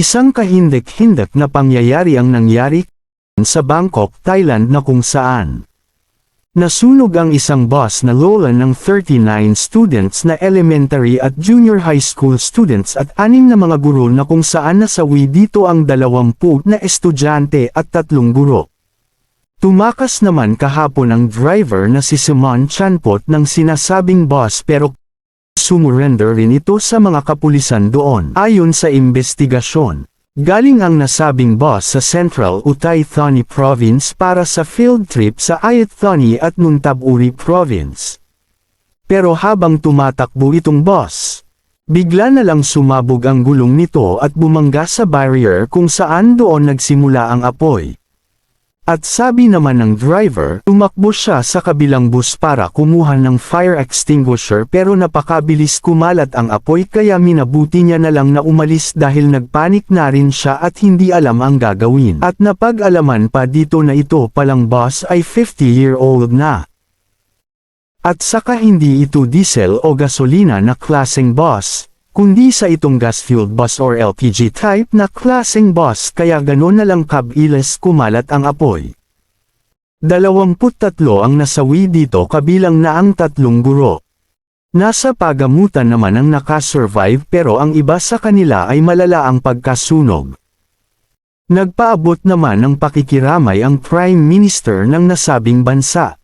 Isang kahindik-hindak na pangyayari ang nangyari sa Bangkok, Thailand na kung saan Nasunog ang isang bus na lola ng 39 students na elementary at junior high school students at anim na mga guro na kung saan nasawi dito ang 20 na estudyante at tatlong guro. Tumakas naman kahapon ang driver na si Simon Chanpot ng sinasabing bus pero sumurrender rin ito sa mga kapulisan doon. Ayon sa investigasyon, galing ang nasabing bus sa Central Utay Thani Province para sa field trip sa Ayat Thani at Nuntab Uri Province. Pero habang tumatakbo itong bus, bigla na lang sumabog ang gulong nito at bumangga sa barrier kung saan doon nagsimula ang apoy. At sabi naman ng driver, tumakbo siya sa kabilang bus para kumuha ng fire extinguisher pero napakabilis kumalat ang apoy kaya minabuti niya na lang na umalis dahil nagpanik na rin siya at hindi alam ang gagawin. At napag-alaman pa dito na ito palang boss ay 50-year-old na. At saka hindi ito diesel o gasolina na klaseng bus, kundi sa itong gas-fueled bus or LPG type na klaseng bus kaya gano'n na lang kabilis kumalat ang apoy. 23 ang nasawi dito kabilang na ang tatlong guro. Nasa pagamutan naman ang nakasurvive pero ang iba sa kanila ay malala ang pagkasunog. Nagpaabot naman ng pakikiramay ang Prime Minister ng nasabing bansa.